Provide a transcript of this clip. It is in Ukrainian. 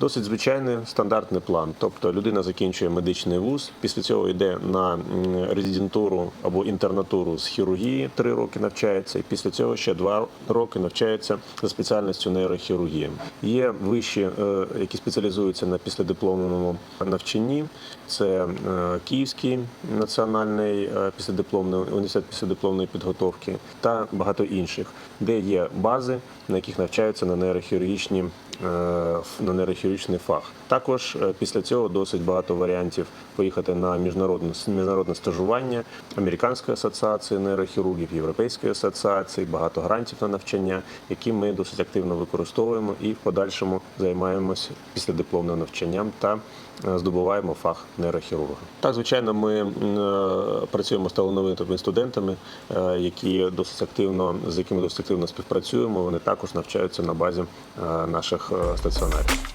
Досить звичайний стандартний план. Тобто людина закінчує медичний вуз, після цього йде на резидентуру або інтернатуру з хірургії, три роки навчається, і після цього ще два роки навчається за спеціальністю нейрохірургія. Є вищі, е, які спеціалізуються на післядипломному навчанні. Це е, Київський національний е, післядипломний університет післядипломної підготовки та багато інших, де є бази, на яких навчаються на нейрохірургічні е, ф- на нейрохірургічний фах. Також е, після цього досить багато варіантів поїхати на міжнародне міжнародне стажування Американської асоціації нейрохірургів, Європейської асоціації, багато грантів на навчання, які ми досить активно використовуємо і в подальшому займаємося післядипломним навчанням та е, здобуваємо фах нейрохірурга. Так, звичайно, ми е, працюємо з талановитими студентами, які досить активно з якими досить активно співпрацюємо. Вони також навчаються на базі наших стаціонарів.